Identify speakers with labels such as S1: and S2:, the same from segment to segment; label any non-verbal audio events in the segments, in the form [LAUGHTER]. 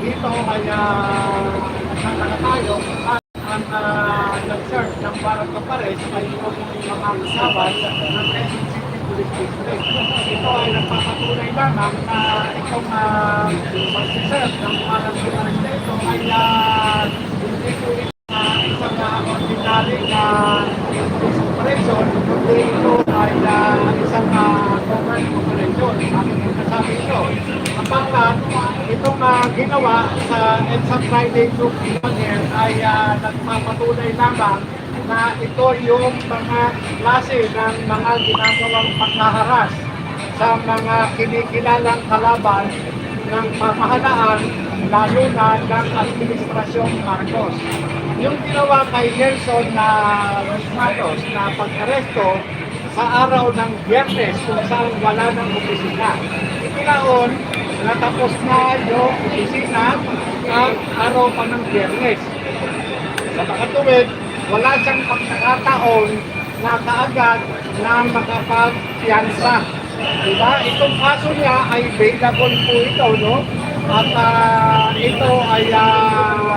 S1: dito ay uh, nagkakala tayo at ang uh, nag-search ng Barang Kapares ay yung mga kasabay ng Quezon City Police District. Ito ay nagpapatunay lamang na itong uh, mag-search ng Barang Kapares na ito ay uh, hindi ito uh, isang uh, ordinary na police operation, kundi ito ay government operation. Bakit ko nasabi ito? Kapagkat itong uh, ginawa sa EDSA Friday Group Engineer ay uh, nagpapatunay lamang na ito yung mga klase ng mga ginagawang pagkaharas sa mga kinikilalang kalaban ng pamahalaan lalo na ng Administrasyong Marcos. Yung ginawa kay Nelson na Los Matos na pag-aresto sa araw ng Biyernes kung saan wala ng opisina. Ikinaon, natapos na yung opisina ang araw pa ng Biyernes. Sa makatuwid, wala siyang pagkakataon na kaagad na makapagpiyansa. Diba? Itong kaso niya ay bailable po ito, no? At ah, ito ay uh,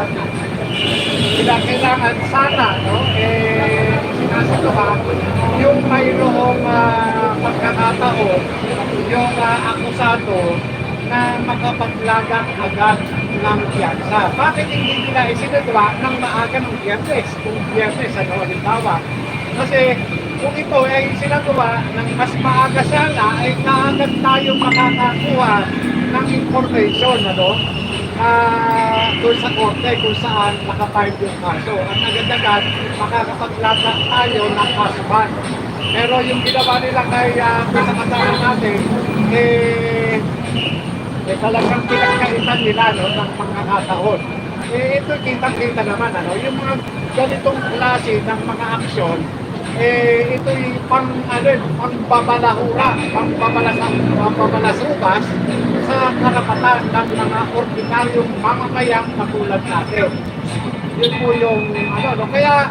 S1: kailangan sana, no? Eh, sinasagawa yung mayroong uh, pagkakataon, yung uh, akusado na makapaglagan agad ng piyansa. Bakit hindi nila isinagawa ng maaga ng biyernes? Kung biyernes, ano, halimbawa. Kasi kung ito ay sinagawa ng mas maaga sana, ay kaagad tayo makakakuha ng information, ano? ah doon sa korte kung saan nakapile yung kaso. At agad-agad makakapaglaga tayo ng kasuban. Pero yung ginawa nila kay uh, sa kasama natin, eh, eh talagang pinagkaitan nila no, ng pagkakataon. Eh, ito kitang-kita naman, ano, yung mga ganitong klase ng mga aksyon, eh, ito'y pang, ano, pang babalahura, pang babalasubas sa karapatan ng mga ordinaryong mamamayang katulad natin. Yun po yung, ano, no, kaya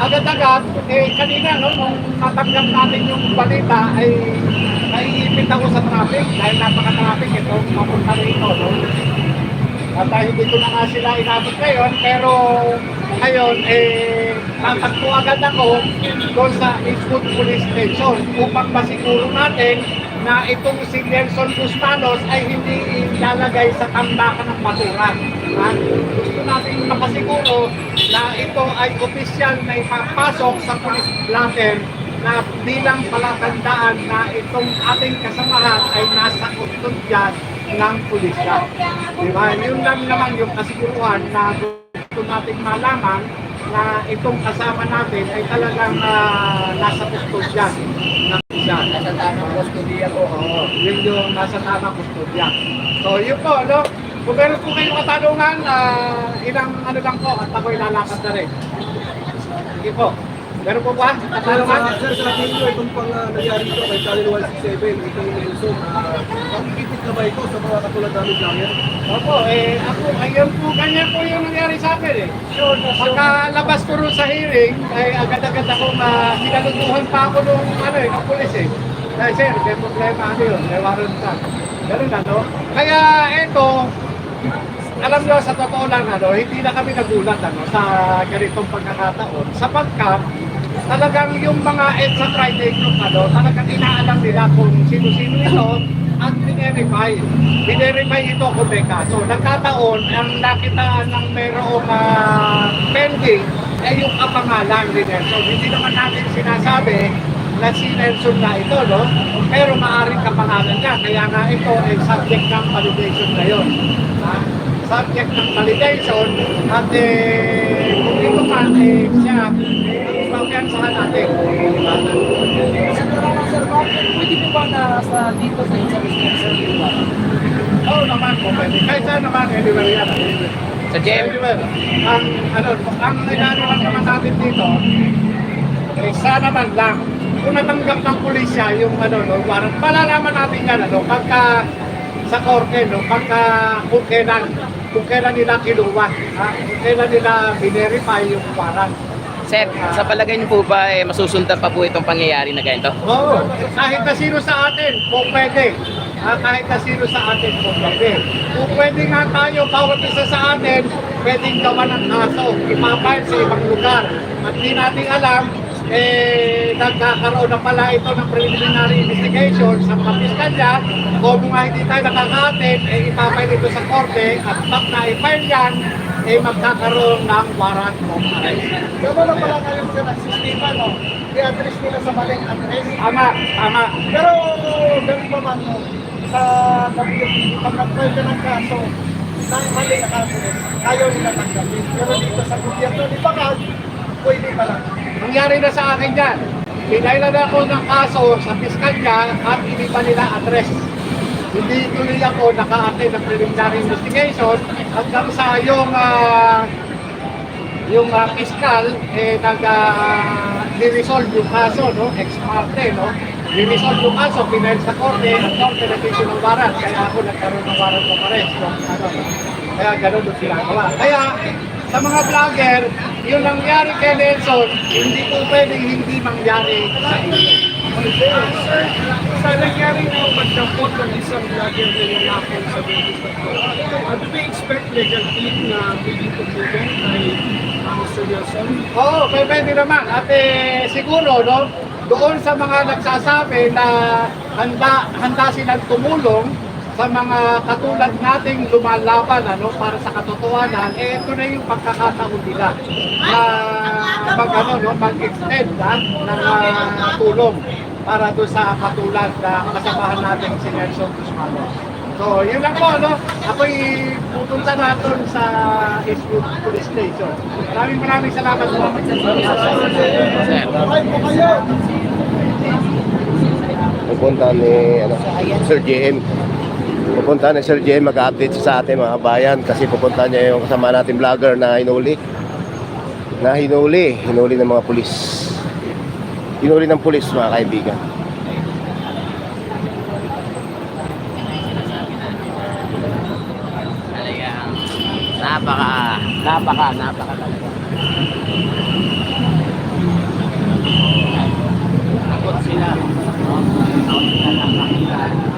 S1: agad-agad, eh, kanina, no, nung natanggap natin yung balita, ay naiipit ako sa traffic dahil napaka-traffic ito, papunta rito, no. At hindi ko na nga sila inabot ngayon, pero ngayon, eh, tatakbo agad ako doon sa Eastwood Police Station upang masiguro natin na itong si Nelson Bustanos ay hindi ilalagay sa tambakan ng baturan. Ha? Gusto natin makasiguro na ito ay opisyal na ipapasok sa police blatter na bilang palatandaan na itong ating kasamahan ay nasa kustodyan ng pulisya. Diba? Yun lang naman yung kasiguruhan na gusto nating malaman na itong kasama natin ay talagang ah, nasa kustodyan ng pulisya.
S2: Nasa tamang kustodiya po.
S1: Oo, yun yung nasa tamang kustodya. So yun po, no? Kung meron po kayong katanungan, ah, ilang ano lang po at ako'y lalakad na rin. Sige po. Meron po ba? Katanungan?
S3: sa sir, sa tingin ko, itong pang uh, nangyari ito kay Channel 167, itong Nelson, uh, makikipit na ba ito sa mga katulad namin vlogger?
S1: Opo, eh, ako, ayun po, ganyan po yung nangyari sa akin eh. So, pagkalabas ko rin sa hearing, ay agad-agad ako na sinalutuhan pa ako nung ano eh, ng pulis eh. Dahil sir, may problema ano yun, may warrant ka. Ganun ano. Kaya eto, alam nyo, sa totoo lang, ano, hindi na kami nagulat ano, sa ganitong pagkakataon. Sapagkat, talagang yung mga EDSA Friday Group, ano, talagang inaalam nila kung sino-sino ito at binerify. Binerify ito kung may kaso. Nagkataon, ang nakita ng mayroong uh, pending ay yung kapangalan ni Nelson. Hindi naman natin sinasabi na si Nelson na ito, no? Pero maaaring kapangalan niya. Kaya nga ito ay subject ng validation ngayon. Ha? Subject ng validation at eh, kung ito man, eh, siya, eh, pagpiansahan natin.
S2: Pwede po ba na sa dito sa isang sir?
S1: Oo naman po pwede. Kahit saan naman, anywhere yan.
S2: Sa gym?
S1: Anywhere. Ang, ano, ang inano lang naman natin dito, eh, sana man lang, kung natanggap ng pulisya yung ano, no, warrant, malalaman natin yan, ano, pagka sa korte, no, pagka kung kailan, kung kailan nila kinuha, ha, kung kailan nila binerify yung warrant.
S4: Sir, sa palagay niyo po ba eh, masusundan pa po itong pangyayari na ganito?
S1: Oo, kahit na sino sa atin, kung pwede. ah, kahit na sino sa atin kung pwede. Kung pwede nga tayo, bawat isa sa atin, pwedeng gawa ng kaso, ipapile sa ibang lugar. At di natin alam, eh, nagkakaroon na pala ito ng preliminary investigation sa mga piskalya. Kung nga hindi tayo nakaka-attend, eh, ipapile ito sa korte at pag na-file yan, eh, magkakaroon ng warrant of arrest.
S3: Gano'n na pala kayo sa nagsistema, no? I-address nila sa maling address.
S1: Tama, tama.
S3: Pero ganun pa man, no? Sa WP, pag nag-file ka ng kaso, ng maling address, ayaw nila tanggapin. Pero dito sa gobyerno ni Bakag, pwede pa lang.
S1: Nangyari na sa akin yan. Pinailan ako ng kaso sa piskalya at hindi pa nila address. Hindi tuloy ako naka-attend ng preliminary investigation. Hanggang sa yung ah, yung uh, piskal eh nag uh, resolve yung kaso no? Ex parte no? Resolve yung kaso pinail sa korte at korte nag-issue ng warrant. Kaya ako nagkaroon ng warrant of arrest no? ano, no? kaya ganun yung ginagawa. Kaya sa mga vlogger yung nangyari kay Nelson hindi po pwedeng hindi mangyari sa inyo
S3: Sir, sa nangyari na pagdampot ng isang vlogger na yung hapon sa to, uh, do we expect legal team na pwede tumulong kay Mr. Nelson?
S1: Oo, oh, pwede naman. At eh, siguro, no, doon sa mga nagsasabi na handa, handa silang tumulong sa mga katulad nating lumalaban ano, para sa katotohanan, eh, ito na yung pagkakataon nila na mag, ano, no, mag-extend ha, ng ah, tulong para doon sa katulad na kasamahan natin si Nelson Guzman. So, yun lang po, no? Ako'y pupunta na doon sa Eastwood Police Station. Maraming maraming salamat po.
S5: Pupunta ni ano, Sir JM. Pupunta ni Sir JM mag-update sa atin mga bayan kasi pupunta niya yung kasama natin vlogger na hinuli. Na hinuli, hinuli ng mga pulis. Hinuli ng pulis mga kaibigan.
S4: Napaka, napaka, napaka talaga. Takot sila. no? Takot sila na makita.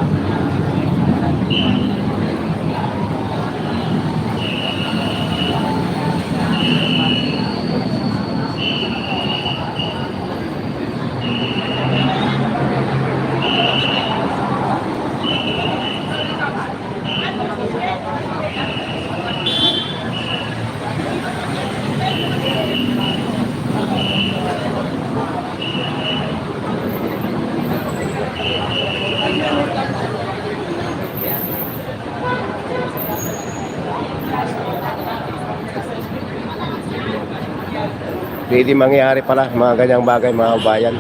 S5: Pwede mangyari pala mga ganyang bagay mga bayan.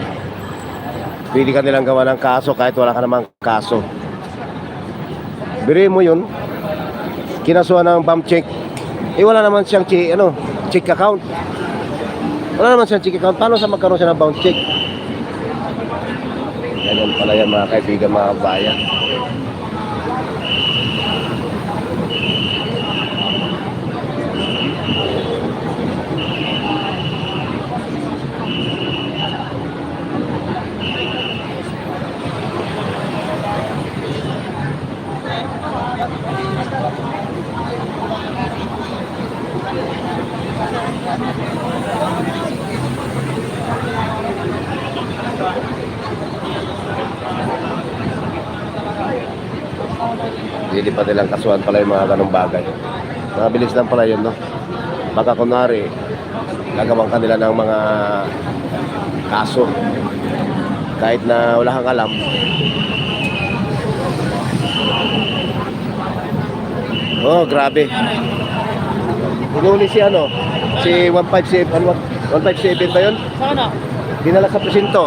S5: Pwede ka nilang gawa ng kaso kahit wala ka namang kaso. Biri mo yun, kinasuhan ng bump check. Eh wala naman siyang chi, ano, check account. Wala naman siyang check account. Paano sa magkaroon siya ng bounce check? Ganyan pala yan mga kaibigan, mga bayan. Hindi pa nilang kasuhan pala yung mga ganong bagay. Mabilis lang pala yun, no? Baka kunwari, gagawang kanila ng mga kaso. Kahit na wala kang alam. Oh, grabe. Hinuli si ano? Si 157, ano? 157 ba yun?
S2: Sana.
S5: Dinala sa presinto.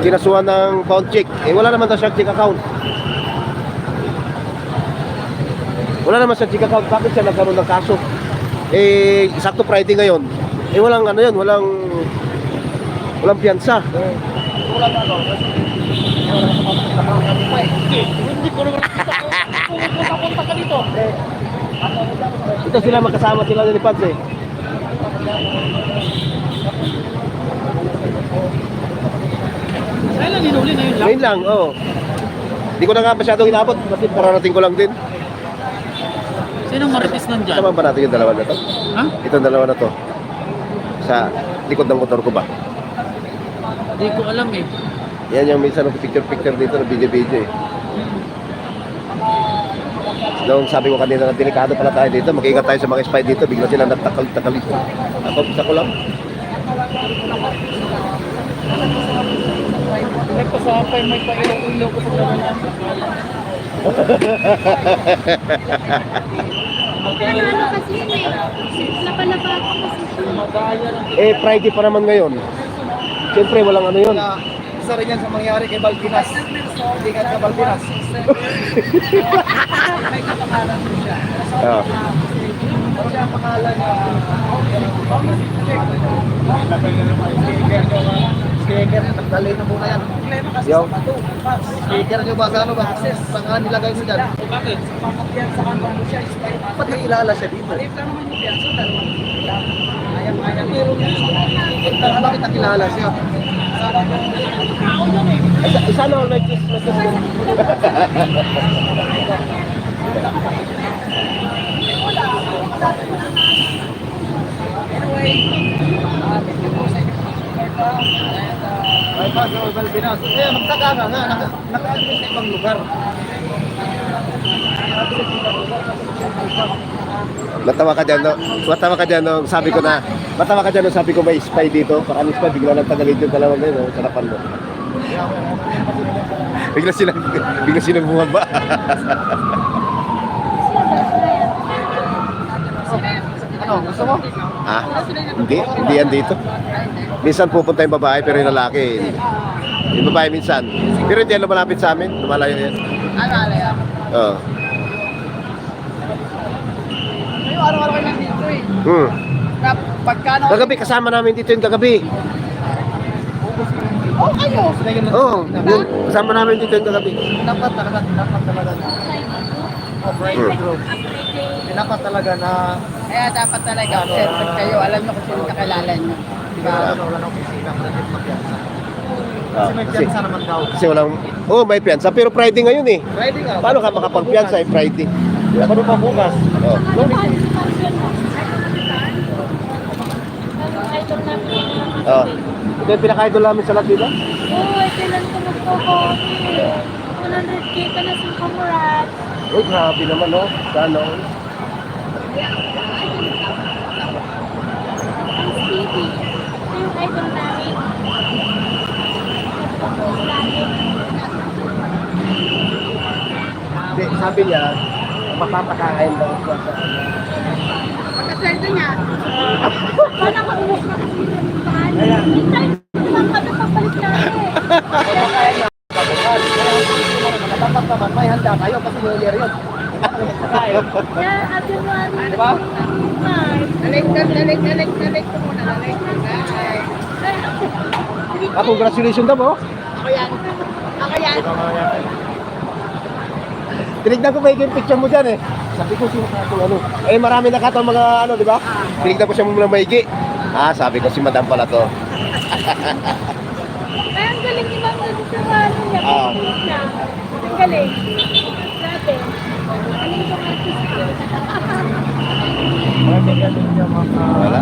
S5: Kinasuhan ng pound check. Eh, wala naman daw siyang check account. Wala naman siyang check account. Bakit siya nagkaroon ng kaso? Eh, sakto Friday ngayon. Eh, walang ano yun, walang walang piyansa.
S2: Wala na ako. Hindi ko naman napunta ka dito.
S5: Ito sila magkasama sila ni Pads eh.
S2: Kailan hinuli na yun lang?
S5: Ngayon lang, oo. Hindi ko na nga masyadong inabot. Kasi pararating ko lang din.
S4: Sinong marites nandyan?
S5: Sama ba natin yung dalawa na to?
S4: Ha?
S5: Itong dalawa na to. Sa likod ng motor ko ba?
S4: Hindi ko alam eh.
S5: Yan yung minsan ng picture-picture dito na video-video eh. Nung sabi ko kanina na delikado pala tayo dito, mag-ingat tayo sa mga spy dito, bigla sila nagtakal-takal dito. Ako, isa ko lang.
S2: Nagpasapay, may pailaw-ilaw ko sa dalawa.
S6: Ano kasi yun eh. Lapa-lapa ako kasi.
S2: Lang.
S5: Eh, Friday pa naman ngayon. Siyempre, walang ano yun.
S2: Isa rin yan sa mangyari kay Balpinas. Hindi ka ka Balpinas. May kapangalan mo siya.
S5: Ah.
S2: Ano siya ang pangalan niya? Sticker, nagdalhin na muna yan. Problema kasi
S5: Yo.
S2: sa bato. Sticker nyo ba sa ano ba? Saan nga nilagay mo dyan? Bakit? Pamakyan sa kantong mo siya. Ba't may ilala siya dito? Alip ka naman yung piyanso. Ayaw, ayaw. Pero yan, bakit nakilala siya?
S5: Isa, isa na like this. Like
S2: pa sa Balpinas. Eh, magtaka ka nga. Naka- Naka-address sa ibang lugar.
S5: Matawa ka dyan, no? Matawa ka dyan, no? Sabi ko na, matawa ka dyan, no? Sabi ko may spy dito. Baka may spy, bigla nang tagalid yung dalawa na yun, no? Sarapan mo. bigla silang, [LAUGHS] bigla silang bumaba. [LAUGHS]
S2: Ano, gusto mo?
S5: ah, hindi, hindi yan dito. Minsan pupunta yung babae, pero yung lalaki, yung babae minsan. Pero hindi yan lumalapit sa amin, lumalayo yan.
S2: Ano, yan?
S5: Oo.
S2: Kayo, araw-araw kayo nandito eh.
S5: Hmm.
S2: Na, pagkano...
S5: Kagabi, kasama namin dito yung kagabi.
S2: Oh, kayo!
S5: Oo, yun, kasama namin dito yung kagabi.
S2: Dapat talaga, dapat talaga na. Oh, private group. Dapat talaga na...
S7: Kaya dapat talaga, siyempre kayo, alam niyo kung sino kakilala niyo.
S2: Diba? Wala wala opisina, magpiyansa.
S5: Ah,
S2: Kasi may
S5: kasi,
S2: piyansa naman daw.
S5: kasi walang, oh, may piyansa, pero Friday ngayon eh.
S2: Friday nga.
S5: Paano ka makapagpiyansa eh, Friday?
S2: Ano pa bukas?
S5: Oh. Oh. Ito yung pinaka-idol namin sa lahat dito.
S6: Uy, kailan ka magpo-coffee? 100k ka na sa kamurat.
S5: Uy, grabe naman, no? Sana, oh.
S6: Ang Stevie. Ito yung idol namin. Nagpo-post lagi.
S5: Hindi, sabi niya, mapapakain daw siya sa
S7: Pagkasweldo niya,
S6: Paano ka umus na Minsan, lang kami papalit namin.
S2: Dapat naman, may handa kayo kasi New Year yun.
S6: Kaya, at January,
S2: Diba?
S6: March.
S7: dalik, dalik, dalik ko muna, dalik. Ay,
S5: Ah, congratulations daw, oh.
S7: Ako yan. Ako yan.
S5: Tinignan ko may yung picture mo dyan eh. Sabi ko, sino ka ano? Eh, marami na katong mga ano, di ba? Tinignan ko siya muna maigi. Ah, sabi ko, si madam pala to. [LAUGHS]
S6: Ay, ang galing ni Ma'am Luz sa ano niya.
S5: Ah.
S6: Ang galing. Grabe. Galing kong artista.
S2: Wala.